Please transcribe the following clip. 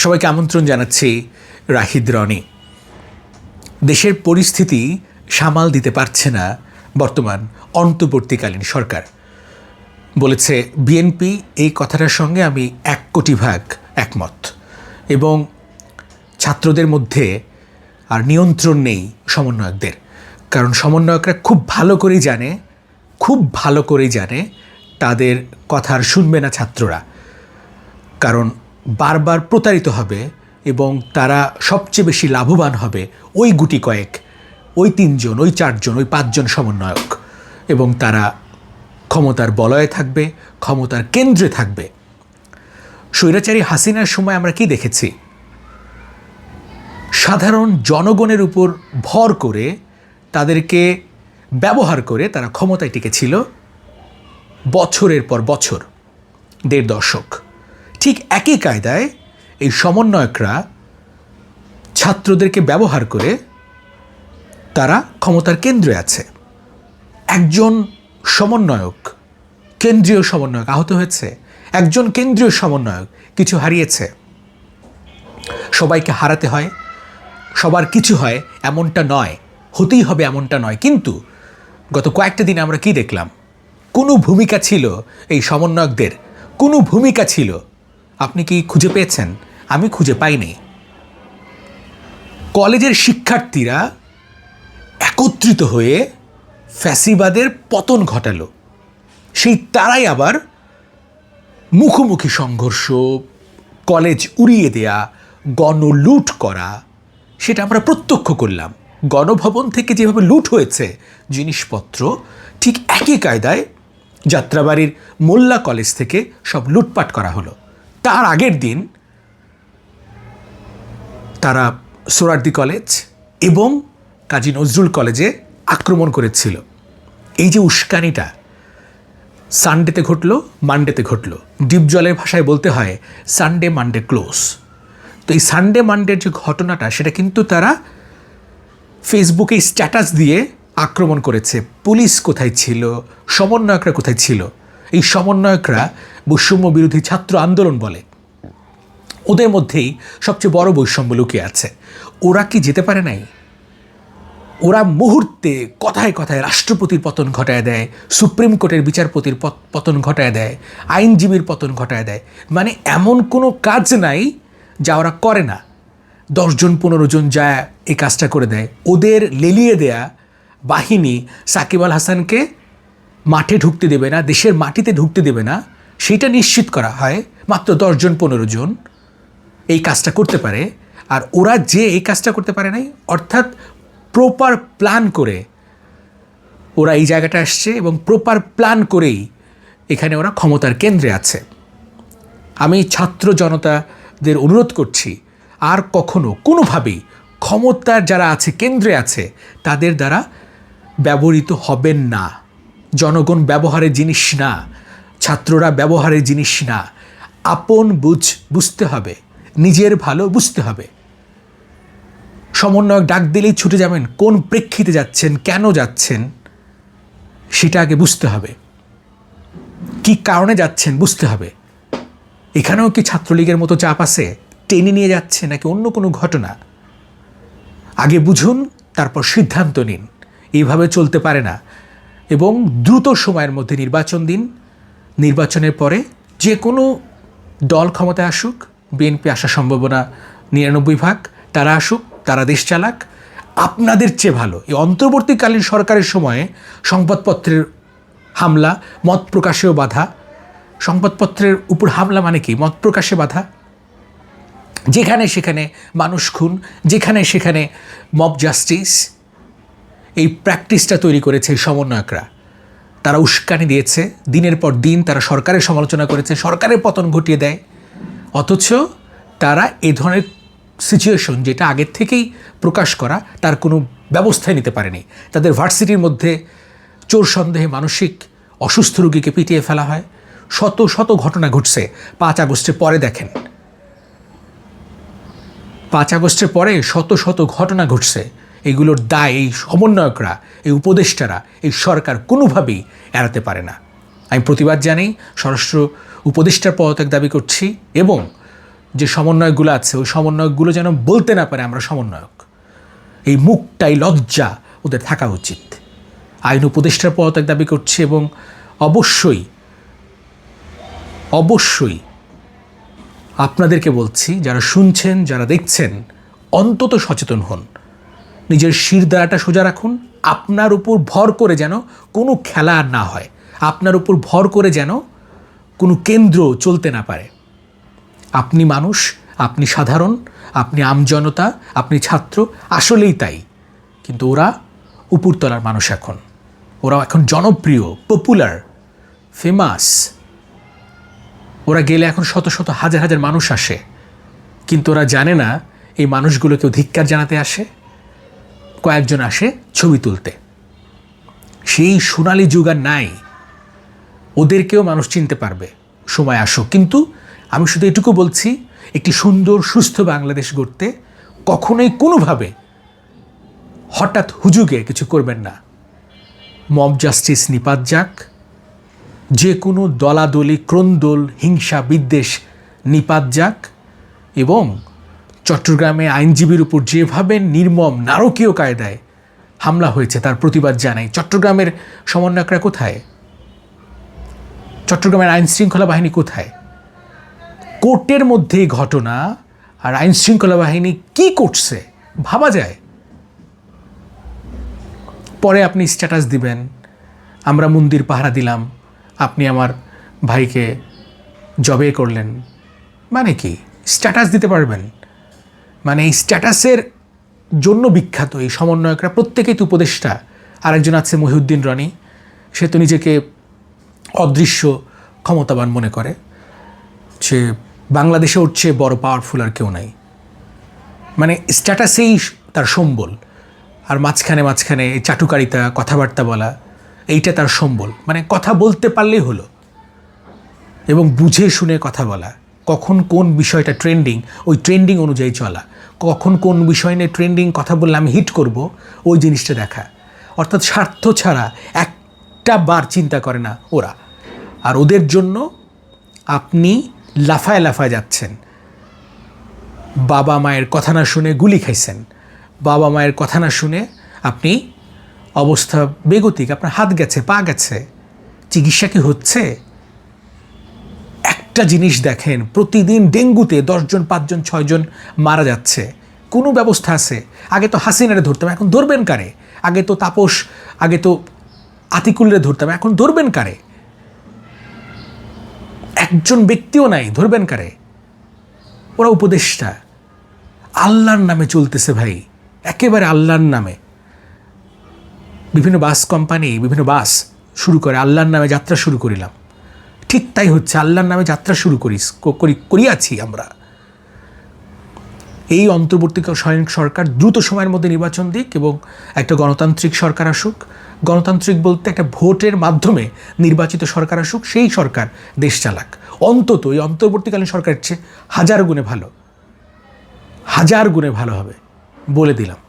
সবাইকে আমন্ত্রণ জানাচ্ছি রাহিদ রনি। দেশের পরিস্থিতি সামাল দিতে পারছে না বর্তমান অন্তর্বর্তীকালীন সরকার। বলেছে, বিএনপি এই কথাটার সঙ্গে আমি এক কোটি ভাগ একমত। এবং ছাত্রদের মধ্যে আর নিয়ন্ত্রণ নেই সমন্বয়কদের। কারণ সমন্বয়করা খুব ভালো করেই জানে, খুব ভালো করেই জানে তাদের কথা আর শুনবে না ছাত্ররা। কারণ বারবার প্রতারিত হবে এবং তারা সবচেয়ে বেশি লাভবান হবে ওই গুটি কয়েক, ওই তিনজন, ওই চারজন, ওই পাঁচজন সমন্বয়ক। এবং তারা ক্ষমতার বলয়ে থাকবে, ক্ষমতার কেন্দ্রে থাকবে। স্বৈরাচারী হাসিনার সময় আমরা কি দেখেছি? সাধারণ জনগণের উপর ভর করে, তাদেরকে ব্যবহার করে তারা ক্ষমতায় টিকেছিল বছরের পর বছর, দেড় দশক। ঠিক একই কায়দায় এই সমন্বয়করা ছাত্রদেরকে ব্যবহার করে তারা ক্ষমতার কেন্দ্রে আছে। একজন সমন্বয়ক, কেন্দ্রীয় সমন্বয়ক আহত হয়েছে। একজন কেন্দ্রীয় সমন্বয়ক কিছু হারিয়েছে। সবাইকে হারাতে হয়। সবার কিছু হয়, এমনটা নয়। হতেই হবে এমনটা নয়। কিন্তু গত কয়েকটা দিন আমরা কি দেখলাম? কোনো ভূমিকা ছিল এই সমন্বয়কদের। কোনো ভূমিকা ছিল আপনি কি খুঁজে পেয়েছেন? আমি খুঁজে পাইনি। কলেজের শিক্ষার্থীরা একত্রিত হয়ে ফ্যাসিবাদের পতন ঘটালো। সেই তারাই আবার মুখোমুখি সংঘর্ষ, কলেজ উড়িয়ে দেয়া, গণলুট করা, সেটা আমরা প্রত্যক্ষ করলাম। গণভবন থেকে যেভাবে লুট হয়েছে জিনিসপত্র, ঠিক একই কায়দায় যাত্রাবাড়ির মোল্লা কলেজ থেকে সব লুটপাট করা হলো। তার আগের দিন তারা সোরারদি কলেজ এবং কাজী নজরুল কলেজে আক্রমণ করেছিল। এই যে উস্কানিটা সানডেতে ঘটলো মানডেতে ঘটলো। ডিপ জলের ভাষায় বলতে হয় সানডে মানডে ক্লোজ তো এই সানডে মানডের যে ঘটনাটা, সেটা কিন্তু তারা ফেসবুকে স্ট্যাটাস দিয়ে আক্রমণ করেছে। পুলিশ কোথায় ছিল, সমন্বয়করা কোথায় ছিল? এই সমন্বয়করা বৈষম্য বিরোধী ছাত্র আন্দোলন বলে। ওদের মধ্যেই সবচেয়ে বড় বৈষম্য লুকিয়ে আছে। ওরা কি যেতে পারে নাই? ওরা মুহূর্তে কথায় কথায় রাষ্ট্রপতির পতন ঘটায় দেয়, সুপ্রিম কোর্টের বিচারপতির পত- পতন ঘটায় দেয়, আইনজীবীর পতন ঘটায় দেয়। মানে এমন কোনো কাজ নাই যা ওরা করে না। দশজন পনেরো জন যা এই কাজটা করে দেয়। ওদের লেলিয়ে দেয়া বাহিনী সাকিব আল হাসানকে মাঠে ঢুকতে দেবে না, দেশের মাটিতে ঢুকতে দেবে না, সেটা নিশ্চিত করা হয়। মাত্র দশজন পনেরো জন এই কাজটা করতে পারে। আর ওরা যে এই কাজটা করতে পারে নাই, অর্থাৎ প্রপার প্ল্যান করে ওরা এই জায়গাটা আসছে এবং প্রপার প্ল্যান করেই এখানে ওরা ক্ষমতার কেন্দ্রে আছে। আমি ছাত্র জনতাদের অনুরোধ করছি, আর কখনো কোনোভাবেই ক্ষমতার যারা আছে, কেন্দ্রে আছে, তাদের দ্বারা ব্যবহৃত হবেন না। জনগণ ব্যবহারের জিনিস না, ছাত্ররা ব্যবহারের জিনিস না। আপন বুঝ বুঝতে হবে, নিজের ভালো বুঝতে হবে। সমন্বয়ক ডাক দিলেই ছুটে যাবেন, কোন প্রেক্ষিতে যাচ্ছেন, কেন যাচ্ছেন, সেটা আগে বুঝতে হবে। কি কারণে যাচ্ছেন বুঝতে হবে। এখানেও কি ছাত্রলীগের মতো চাপ আছে? টেনে নিয়ে যাচ্ছে নাকি অন্য কোনো ঘটনা? আগে বুঝুন, তারপর সিদ্ধান্ত নিন। এইভাবে চলতে পারে না। এবং দ্রুত সময়ের মধ্যে নির্বাচন দিন। নির্বাচনের পরে যে কোনো দল ক্ষমতায় আসুক, বিএনপি আসার সম্ভাবনা নিরানব্বই ভাগ, তারা আসুক, তারা দেশ চালাক, আপনাদের চেয়ে ভালো। এই অন্তর্বর্তীকালীন সরকারের সময়ে সংবাদপত্রের হামলা, মত প্রকাশেও বাধা। সংবাদপত্রের উপর হামলা মানে কি? মত প্রকাশে বাধা। যেখানে সেখানে মানুষ খুন, যেখানে সেখানে মব জাস্টিস এই প্র্যাকটিসটা তৈরি করেছে সমন্বয়করা। তারা উস্কানি দিয়েছে, দিনের পর দিন তারা সরকারের সমালোচনা করেছে, সরকারের পতন ঘটিয়ে দেয়। অথচ তারা এ ধরনের সিচুয়েশন যেটা আগের থেকেই প্রকাশ করা, তার কোনো ব্যবস্থাই নিতে পারেনি। তাদের ভার্সিটির মধ্যে চোর সন্দেহে মানসিক অসুস্থ রোগীকে পিটিয়ে ফেলা হয়। শত শত ঘটনা ঘটছে। পাঁচ আগস্টের পরে দেখেন। পাঁচ আগস্টের পরে শত শত ঘটনা ঘটছে। এগুলোর দায় এই সমন্বয়করা, এই উপদেষ্টারা, এই সরকার কোনোভাবেই এড়াতে পারে না। আমি প্রতিবাদ জানাই, স্বরাষ্ট্র উপদেষ্টার পদত্যাগ দাবি করছি এবং যে সমন্বয়কগুলো আছে, ওই সমন্বয়কগুলো যেন বলতে না পারে আমরা সমন্বয়ক। এই মুখটাই লজ্জা ওদের থাকা উচিত। আইন উপদেষ্টার পদত্যাগ দাবি করছি এবং অবশ্যই অবশ্যই আপনাদেরকে বলছি, যারা শুনছেন, যারা দেখছেন, অন্তত সচেতন হন। নিজের শিরদাঁড়াটা সোজা রাখুন। আপনার উপর ভর করে যেন কোনো খেলা আর না হয়। আপনার উপর ভর করে যেন কোনো কেন্দ্র চলতে না পারে। আপনি মানুষ, আপনি সাধারণ, আপনি আমজনতা, আপনি ছাত্র, আসলেই তাই। কিন্তু ওরা উপরতলার মানুষ এখন। ওরা এখন জনপ্রিয় পপুলার ফেমাস ওরা গেলে এখন শত শত, হাজার হাজার মানুষ আসে। কিন্তু ওরা জানে না, এই মানুষগুলো কেউ ধিক্কার জানাতে আসে। কয়েকজন আসে ছবি তুলতে। সেই সোনালি যুগ আর নাই। ওদেরকেও মানুষ চিনতে পারবে। সময় আসুক। কিন্তু আমি শুধু এটুকু বলছি, একটি সুন্দর, সুস্থ বাংলাদেশ গড়তে কখনোই কোনোভাবে হঠাৎ হুজুগে কিছু করবেন না। মব জাস্টিস নিপাত যাক। যে কোনো দলাদলি, ক্রন্দল, হিংসা, বিদ্বেষ নিপাত যাক। এবং চট্টগ্রামে আইনজীবীর উপর যেভাবে নির্মম নারকীয় কায়দায় হামলা হয়েছে, তার প্রতিবাদ জানাই। চট্টগ্রামের সমন্বয়করা কোথায়? চট্টগ্রামের আইন শৃঙ্খলা বাহিনী কোথায়? কোর্টের মধ্যেই ঘটনা, আর আইন শৃঙ্খলা বাহিনী কি করছে, ভাবা যায়? পরে আপনি স্ট্যাটাস দিবেন। আমরা মন্দির পাহারা দিলাম। আপনি আমার ভাইকে জবে করলেন। মানে কি? স্ট্যাটাস দিতে পারবেন? মানে এই স্ট্যাটাসের জন্য বিখ্যাত এই সমন্বয়করা, প্রত্যেকেই তো উপদেষ্টা। আরেকজন আছে মহিউদ্দিন রনি, সে তো নিজেকে অদৃশ্য, ক্ষমতাবান মনে করে। যে বাংলাদেশে চেয়ে বড় পাওয়ারফুল আর কেউ নাই। মানে স্ট্যাটাসেই তার সম্বল। আর মাঝখানে মাঝখানে এই চাটুকারিতা, কথাবার্তা বলা, এইটা তার সম্বল। মানে কথা বলতে পারলেই হলো। এবং বুঝে শুনে কথা বলা। কখন কোন বিষয়টা ট্রেন্ডিং ওই ট্রেন্ডিং অনুযায়ী চলা। কখন কোন বিষয় নিয়ে ট্রেন্ডিং কথা বললে আমি হিট করব, ওই জিনিসটা দেখা। অর্থাৎ স্বার্থ ছাড়া একটা বার চিন্তা করে না ওরা। আর ওদের জন্য আপনি লাফায় লাফায় যাচ্ছেন। বাবা মায়ের কথা না শুনে গুলি খাইছেন। বাবা মায়ের কথা না শুনে আপনি অবস্থা বেগতিক, আপনার হাত গেছে, পা গেছে। চিকিৎসা কি হচ্ছে? একটা জিনিস দেখেন, প্রতিদিন ডেঙ্গুতে দশজন, পাঁচজন, ছয়জন মারা যাচ্ছে। কোনো ব্যবস্থা আছে? আগে তো হাসিনারে ধরতাম, এখন ধরবেন কারে? আগে তো তাপস, আগে তো আতিকুলরে ধরতাম, এখন ধরবেন কারে? একজন ব্যক্তিও নাই, ধরবেন কারে? ওরা উপদেষ্টা। আল্লাহর নামে চলতেছে ভাই, একেবারে আল্লাহর নামে। বিভিন্ন বাস কোম্পানি, বিভিন্ন বাস শুরু করে, আল্লাহর নামে যাত্রা শুরু করিলাম। ঠিক তাই হচ্ছে, আল্লাহর নামে যাত্রা শুরু করিস করি, করিয়াছি আমরা। এই অন্তর্বর্তীকালীন সরকার দ্রুত সময়ের মধ্যে নির্বাচন দিক এবং একটা গণতান্ত্রিক সরকার আসুক। গণতান্ত্রিক বলতে একটা ভোটের মাধ্যমে নির্বাচিত সরকার আসুক, সেই সরকার দেশ চালাক। অন্তত এই অন্তর্বর্তীকালীন সরকারের চেয়ে হাজার গুণে ভালো। হাজার গুণে ভালো হবে, বলে দিলাম।